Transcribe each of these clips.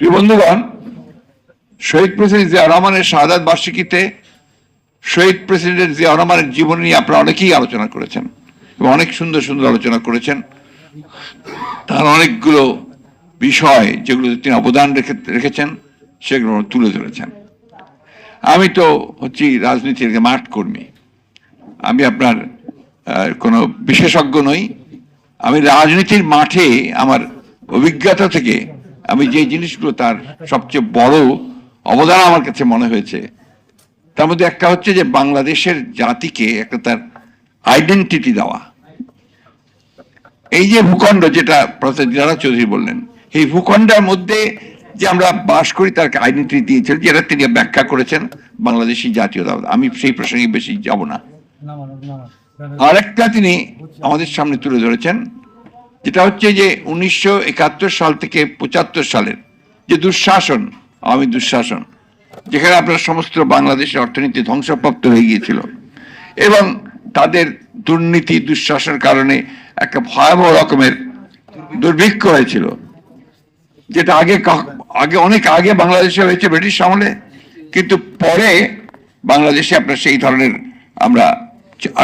প্রিয় বন্ধুগণ, শহীদ প্রেসিডেন্ট জিয়া রহমানের শাহাদাত বার্ষিকীতে শহীদ প্রেসিডেন্ট জিয়া রহমানের জীবন নিয়ে আপনারা অনেকেই আলোচনা করেছেন এবং অনেক সুন্দর সুন্দর আলোচনা করেছেন। তার অনেকগুলো বিষয় যেগুলো তিনি অবদান রেখে, রেখেছেন, সেগুলো তুলে ধরেছেন। আমি তো হচ্ছি রাজনীতির মাঠ কর্মী। আমি আপনার কোনো বিশেষজ্ঞ নই। আমি রাজনীতির মাঠে আমার অভিজ্ঞতা থেকে আমি যে জিনিসগুলো তার সবচেয়ে বড় অবদান আমার কাছে মনে হয়েছে তার মধ্যে একটা হচ্ছে যে বাংলাদেশের জাতিকে একটা তার আইডেন্টিটি দেওয়া। এই যে ভূখণ্ড যেটা প্রফেসর দিনারা চৌধুরী বললেন এই ভূখণ্ডের মধ্যে যে আমরা বাস করি তার আইডেন্টিটি দিয়েছেন যেটা তিনি ব্যাখ্যা করেছেন বাংলাদেশি জাতীয়তাবাদ আমি সেই প্রসঙ্গে বেশি যাব না। আরেকটা তিনি আমাদের সামনে তুলে ধরেছেন যেটা হচ্ছে যে উনিশশো একাত্তর সাল থেকে পঁচাত্তর সালের যে দুঃশাসন, আওয়ামী দুঃশাসন, যেখানে আপনার সমস্ত বাংলাদেশের অর্থনীতি ধ্বংসপ্রাপ্ত হয়ে গিয়েছিল এবং তাদের দুর্নীতি, দুঃশাসনের কারণে একটা ভয়াবহ রকমের দুর্ভিক্ষ হয়েছিল, যেটা আগে আগে অনেক আগে বাংলাদেশে হয়েছে ব্রিটিশ আমলে, কিন্তু পরে বাংলাদেশে আপনার সেই ধরনের আমরা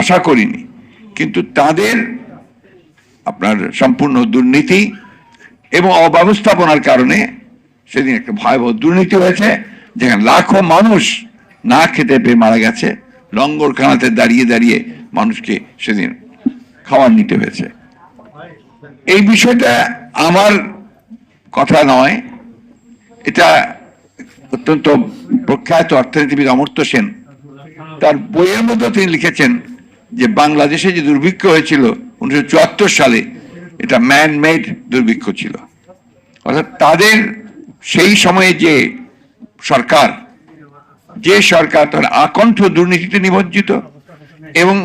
আশা করিনি। কিন্তু তাদের আপনার সম্পূর্ণ দুর্নীতি এবং অব্যবস্থাপনার কারণে সেদিন একটা ভয়াবহ দুর্নীতি হয়েছে, যেখানে লাখো মানুষ না খেতে পেয়ে মারা গেছে। লঙ্গরখানাতে দাঁড়িয়ে দাঁড়িয়ে মানুষকে সেদিন খাবার নিতে হয়েছে। এই বিষয়টা আমার কথা নয়। এটা অত্যন্ত প্রখ্যাত অর্থনীতিবিদ অমর্ত্য সেন। তার বইয়ের মধ্যে তিনি লিখেছেন যে, বাংলাদেশে যে দুর্ভিক্ষ হয়েছিল উনিশশো চুয়াত্তর সালে এটা ম্যান মেড দুর্ভিক্ষ ছিল। অর্থাৎ তাদের সেই সময়ে যে সরকার যে সরকার তার আকণ্ঠ দুর্নীতিতে নিমজ্জিত এবং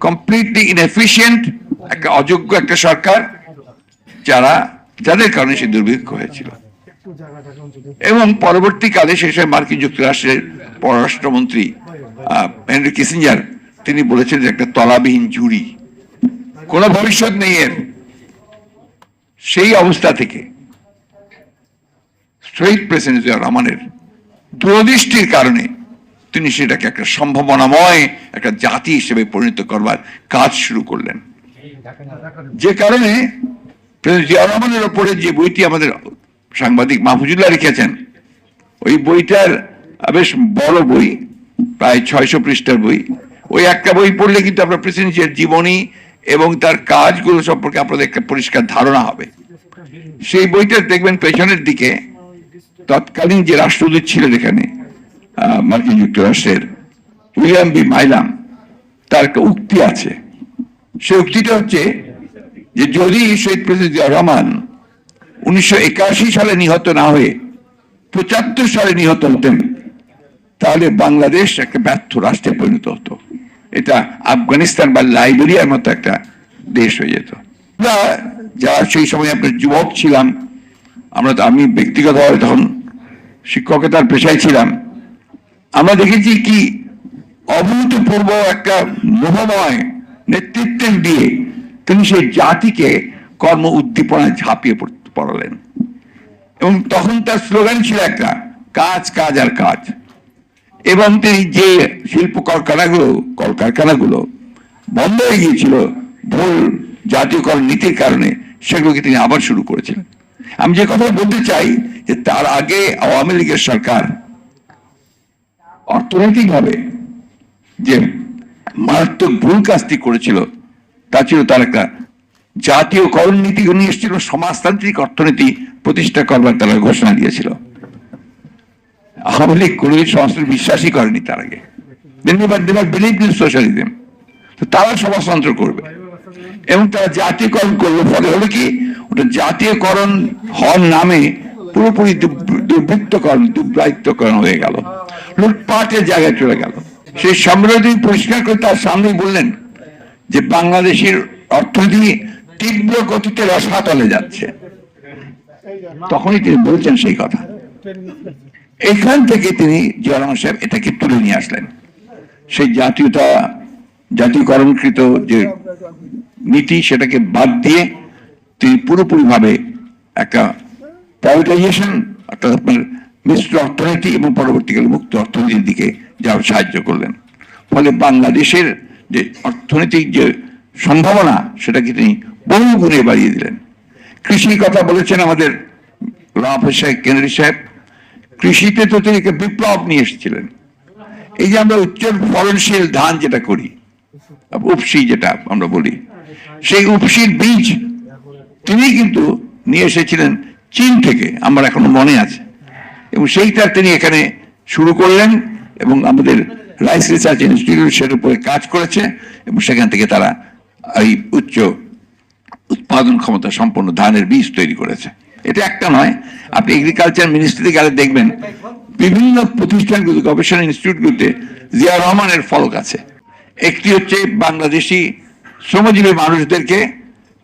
কমপ্লিটলি ইনএফিসিয়েন্ট একটা অযোগ্য একটা সরকার যারা, যাদের কারণে সে দুর্ভিক্ষ হয়েছিল। এবং পরবর্তীকালে সেই সময় মার্কিন যুক্তরাষ্ট্রের পররাষ্ট্রমন্ত্রী হেনরি কিসিঞ্জার তিনি বলেছেন যে একটা তলাবিহীন জুড়ি কোনো ভবিষ্যৎ নেই এর। সেই অবস্থা থেকে শহীদ প্রেসিডেন্ট রহমানের দূরদৃষ্টির কারণে তিনি সেটাকে একটা সম্ভাবনাময় একটা জাতি হিসেবে পরিণত করবার কাজ শুরু করলেন। যে কারণে প্রেসিডেন্ট রহমানের ওপরে যে বইটি আমাদের সাংবাদিক মাহফুজুল্লাহ লিখেছেন, ওই বইটার বেশ বড় বই, প্রায় ছয়শো পৃষ্ঠার বই, ওই একটা বই পড়লে কিন্তু আপনার প্রেসিডেন্সিয়াল জীবনী এবং তার কাজগুলো সম্পর্কে আপনাদের একটা পরিষ্কার ধারণা হবে। সেই বইটা দেখবেন পেছনের দিকে, তৎকালীন যে রাষ্ট্রদূত ছিলেন এখানে মার্কিন যুক্তরাষ্ট্রের উইলিয়াম বি মাইলাম, তার একটা উক্তি আছে। সেই উক্তিটা হচ্ছে যে, যদি শহীদ প্রেসিডেন্ট জিয়া রহমান উনিশশো একাশি সালে নিহত না হয়ে পঁচাত্তর সালে নিহত হতেন, তাহলে বাংলাদেশ একটা ব্যর্থ রাষ্ট্রে পরিণত হতো। এটা আফগানিস্তান বা লাইবেরিয়ার মতো একটা দেশ হয়ে যেত। আমরা যারা সেই সময় আপনার যুবক ছিলাম, আমরা আমি ব্যক্তিগতভাবে তখন শিক্ষকতার পেশায় ছিলাম, আমরা দেখেছি কি অভূতপূর্ব একটা মোহময় নেতৃত্ব দিয়ে তিনি সেই জাতিকে কর্ম উদ্দীপনায় ঝাঁপিয়ে পড়- পড়ালেন। এবং তখন তার স্লোগান ছিল একটা, কাজ কাজ আর কাজ। এবং তিনি যে শিল্প কারখানাগুলো কলকারখানাগুলো বন্ধ হয়ে গিয়েছিল, ভুল জাতীয়করণ নীতির কারণে, সেগুলোকে তিনি আবার শুরু করেছিলেন আমি যে কথা বলতে চাই, যে তার আগে আওয়ামী লীগের সরকার অর্থনৈতিকভাবে যে মারাত্মক ভুল কাজটি করেছিল, তা ছিল তার একটা জাতীয়করণ নীতি নিয়ে এসেছিল, সমাজতান্ত্রিক অর্থনীতি প্রতিষ্ঠা করবার তারা ঘোষণা দিয়েছিল। আওয়ামী লীগ কোনোদিন সমাজতন্ত্র বিশ্বাসই করেনি তার আগে। বিলিভ ইন সোশ্যালিজম তো তারা সমাজতন্ত্র করবে। এবং তারা জাতীয়করণ করল ফলে হলো কি? ওটা জাতীয়করণ হওয়ার নামে পুরোপুরি দুর্বৃ- দুর্বৃত্তকরণ দুর্বৃত্তকরণ হয়ে গেল। লুটপাটের জায়গায় চলে গেল। সেই সমৃদ্ধি পরিষ্কার করে তার সামনেই বললেন যে বাংলাদেশের অর্থনীতি তীব্র গতিতে রসাতলে যাচ্ছে। তখনই তিনি বলছেন সেই কথা। এখান থেকে তিনি জিয়ারহমান সাহেব এটাকে তুলে নিয়ে আসলেন। সেই জাতীয়তা, জাতীয়করণকৃত যে নীতি সেটাকে বাদ দিয়ে তিনি পুরোপুরিভাবে একটা প্রাইভেটাইজেশন অর্থাৎ আপনার মিশ্র অর্থনীতি এবং পরবর্তীকালে মুক্ত অর্থনীতির দিকে যাওয়ার সাহায্য করলেন। ফলে বাংলাদেশের যে অর্থনৈতিক যে সম্ভাবনা, সেটাকে তিনি বহু গুণে বাড়িয়ে দিলেন। কৃষির কথা বলেছেন আমাদের রাফে সাহেব কেনারি সাহেব। কৃষিতে তো তিনি বিপ্লব নিয়ে এসেছিলেন। এই যে আমরা উচ্চ ফলনশীল ধান যেটা করি উপসি যেটা আমরা বলি, সেই উপসির বীজ তিনি কিন্তু নিয়ে এসেছিলেন চীন থেকে, আমার এখনও মনে আছে। এবং সেইটা তিনি এখানে শুরু করলেন এবং আমাদের রাইস রিসার্চ ইনস্টিটিউট সের উপরে কাজ করেছে এবং সেখান থেকে তারা এই উচ্চ উৎপাদন ক্ষমতা সম্পন্ন ধানের বীজ তৈরি করেছে। এটা একটা নয়। আপনি এগ্রিকালচার মিনিস্ট্রিতে গেলে দেখবেন, বিভিন্ন প্রতিষ্ঠানগুলো, গবেষণা ইনস্টিটিউটগুলোতে জিয়া রহমানের ফলক আছে। একটি হচ্ছে বাংলাদেশি শ্রমজীবী মানুষদেরকে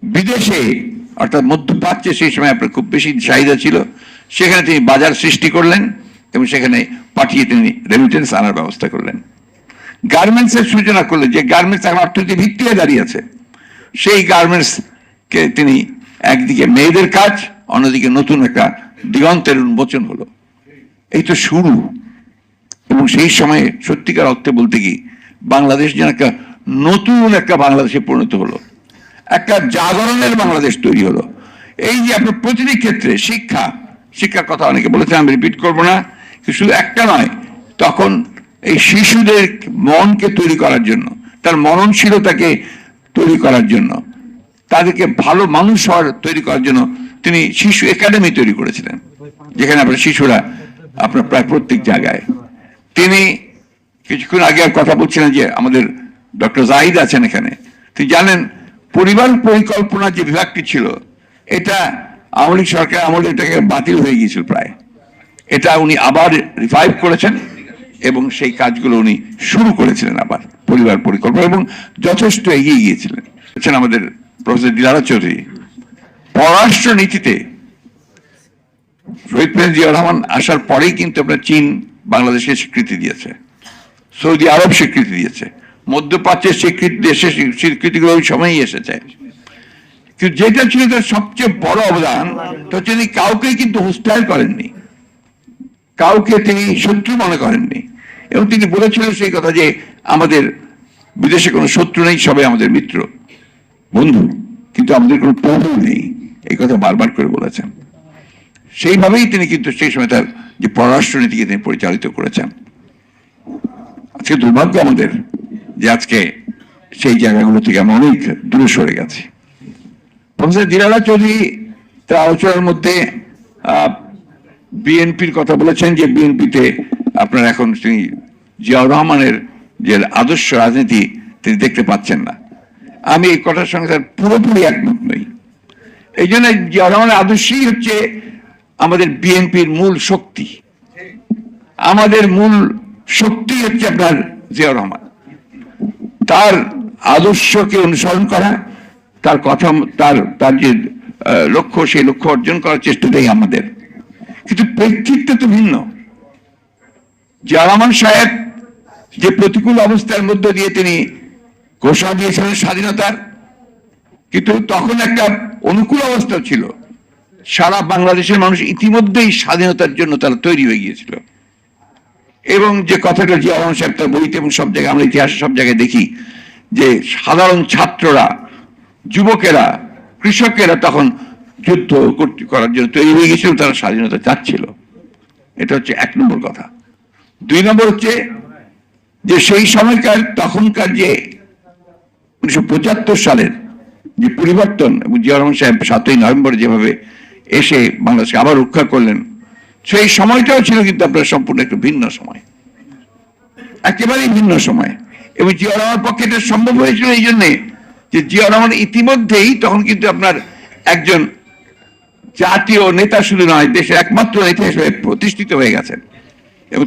বিদেশে, অর্থাৎ মধ্যপ্রাচ্যে সেই সময় আপনার খুব বেশি চাহিদা ছিল, সেখানে তিনি বাজার সৃষ্টি করলেন এবং সেখানে পাঠিয়ে তিনি রেমিটেন্স আনার ব্যবস্থা করলেন। গার্মেন্টসের সূচনা করলেন, যে গার্মেন্টস এখন অর্থনীতি ভিত্তি হয়ে দাঁড়িয়ে আছে, সেই গার্মেন্টস কে তিনি একদিকে মেয়েদের কাজ, অন্যদিকে নতুন একটা দিগন্তের উন্মোচন হলো। এই তো শুরু। এবং সেই সময়ে সত্যিকার অর্থে বলতে কি, বাংলাদেশ যেন একটা নতুন একটা বাংলাদেশে পরিণত হলো। একটা জাগরণের বাংলাদেশ তৈরি হলো। এই যে আপনার প্রতিটি ক্ষেত্রে শিক্ষা, শিক্ষার কথা অনেকে বলেছেন, আমি রিপিট করব না শুধু একটা নয়, তখন এই শিশুদের মনকে তৈরি করার জন্য, তার মননশীলতাকে তৈরি করার জন্য তাদেরকে ভালো মানুষ হওয়ার তৈরি করার জন্য তিনি শিশু একাডেমি তৈরি করেছিলেন, যেখানে আপনার শিশুরা আপনার প্রায় প্রত্যেক জায়গায়। তিনি কিছুক্ষণ আগে আর কথা বলছিলেন যে আমাদের ডক্টর জাহিদ আছেন এখানে। তিনি জানেন পরিবার পরিকল্পনা যে বিভাগটি ছিল, এটা আওয়ামী লীগ সরকার আমলে এটাকে বাতিল হয়ে গিয়েছিল প্রায়। এটা উনি আবার রিভাইভ করেছেন এবং সেই কাজগুলো উনি শুরু করেছিলেন আবার পরিবার পরিকল্পনা এবং যথেষ্ট এগিয়ে গিয়েছিলেন। আমাদের প্রফেসর দিলারা চৌধুরী, পররাষ্ট্র নীতিতে শহীদ প্রেসিডেন্ট জিয়া রহমান আসার পরেই কিন্তু আপনার চীন বাংলাদেশকে স্বীকৃতি দিয়েছে, সৌদি আরব স্বীকৃতি দিয়েছে, মধ্যপ্রাচ্যের স্বীকৃতি দেশের স্বীকৃতিগুলো ওই সময়ই এসেছে। কিন্তু যেটা ছিল তার সবচেয়ে বড় অবদান, তো তিনি কাউকে কিন্তু হোস্টাইল করেননি, কাউকে তিনি শত্রু মনে করেননি। এবং তিনি বলেছিলেন সেই কথা যে আমাদের বিদেশে কোনো শত্রু নেই, সবাই আমাদের মিত্র। বন্ধু, কিন্তু আমাদের কোনো প্রভু নেই। এই কথা বারবার করে বলেছেন। সেইভাবেই তিনি কিন্তু সেই সময় তার যে পররাষ্ট্রনীতিকে তিনি পরিচালিত করেছেন। আজকে দুর্ভাগ্য আমাদের যে আজকে সেই জায়গাগুলো থেকে আমরা অনেক দূরে সরে গেছি। প্রফেসর দিলালা চৌধুরী তার আলোচনার মধ্যে বিএনপির কথা বলেছেন যে বিএনপিতে আপনার এখন তিনি জিয়াউর রহমানের যে আদর্শ রাজনীতি তিনি দেখতে পাচ্ছেন না। আমি এই কথার সঙ্গে তার পুরোপুরি একমত নই। এই জন্য জিয়াউর আদর্শই হচ্ছে আমাদের বিএনপির মূল শক্তি। আমাদের মূল শক্তি হচ্ছে আপনার জিয়াউর রহমান। তার আদর্শকে অনুসরণ করা, তার কথা, তার তার যে লক্ষ্য, সেই লক্ষ্য অর্জন করার চেষ্টাটাই আমাদের। কিন্তু প্রেক্ষিতটা তো ভিন্ন। জিয়া রহমান সাহেব যে প্রতিকূল অবস্থার মধ্য দিয়ে তিনি ঘোষণা দিয়েছিলেন স্বাধীনতার, কিন্তু তখন একটা অনুকূল অবস্থা ছিল। সারা বাংলাদেশের মানুষ ইতিমধ্যেই স্বাধীনতার জন্য তারা তৈরি হয়ে গিয়েছিল। এবং যে কথাটা জিয়া রহমান সাহেব তার বইতে এবং সব জায়গায়, আমরা ইতিহাসে সব জায়গায় দেখি যে সাধারণ ছাত্ররা, যুবকেরা, কৃষকেরা তখন যুদ্ধ করতে- করার জন্য তৈরি হয়ে গেছিল তারা স্বাধীনতা চাচ্ছিল। এটা হচ্ছে এক নম্বর কথা। দুই নম্বর হচ্ছে যে সেই সময়কার তখনকার যে উনিশশো পঁচাত্তর সালের যে পরিবর্তন জিয়া রহমান সাহেব সাতই নভেম্বর যেভাবে এসে বাংলাদেশকে আবার রক্ষা করলেন, সেই সময়টাও ছিল কিন্তু আপনার সম্পূর্ণ একটু ভিন্ন সময়। একেবারেই ভিন্ন সময়। এবং জিয়া রহমানের পক্ষে এটা সম্ভব হয়েছিল এই জন্যে যে জিয়া রহমান ইতিমধ্যেই তখন কিন্তু আপনার একজন জাতীয় নেতা শুধু নয়, দেশের একমাত্র নেতা হিসেবে প্রতিষ্ঠিত হয়ে গেছেন। এবং